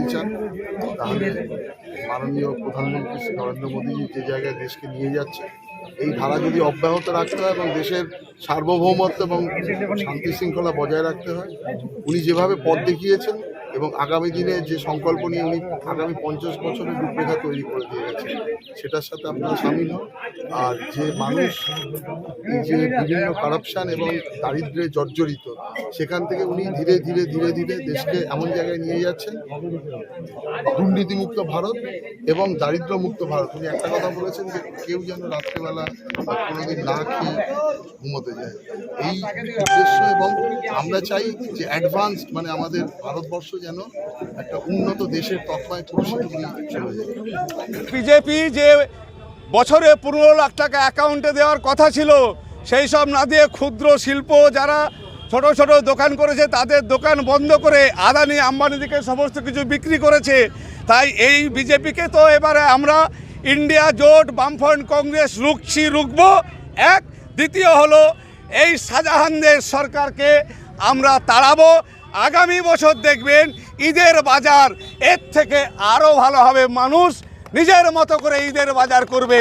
যদি চান, তাহলে মাননীয় প্রধানমন্ত্রী শ্রী নরেন্দ্র মোদীজি যে জায়গায় দেশকে নিয়ে যাচ্ছে, এই ধারা যদি অব্যাহত রাখতে হয় এবং দেশের সার্বভৌমত্ব এবং শান্তি শৃঙ্খলা বজায় রাখতে হয়, উনি যেভাবে পথ দেখিয়েছেন এবং আগামী দিনে যে সংকল্প নিয়ে উনি আগামী পঞ্চাশ বছরের রূপরেখা তৈরি করে গেছেন সেটার সাথে আপনারা সামিল হন। আর যে মানুষ যে বিভিন্ন কারাপশন এবং দারিদ্র্যে জর্জরিত, সেখান থেকে উনি ধীরে ধীরে ধীরে ধীরে দেশকে এমন জায়গায় নিয়ে যাচ্ছেন, দুর্নীতিমুক্ত ভারত এবং দারিদ্র মুক্ত ভারত। উনি একটা কথা বলেছেন যে, কেউ যেন রাত্রেবেলা কোনোদিন না খেয়ে ঘুমোতে যায়। এই উদ্দেশ্য এবং আমরা চাই যে অ্যাডভান্স মানে আমাদের ভারতবর্ষ যেন একটা উন্নত দেশের তকমায় বিজেপি যে বছরে পনেরো লাখ টাকা অ্যাকাউন্টে দেওয়ার কথা ছিল, সেই সব না দিয়ে ক্ষুদ্র শিল্প যারা ছোট ছোট দোকান করেছে, তাদের দোকান বন্ধ করে আদানি আম্বানিদিকে সমস্ত কিছু বিক্রি করেছে। তাই এই বিজেপিকে তো এবারে আমরা ইন্ডিয়া জোট, বামফ্রন্ট কংগ্রেস রুখছি, রুখবো। এক, দ্বিতীয় হলো এই শাহজাহানদের সরকারকে আমরা তাড়াবো। আগামী বছর দেখবেন ঈদের বাজার এর থেকে আরও ভালো হবে মানুষ। নিজের মতো করে ঈদের বাজার করবে।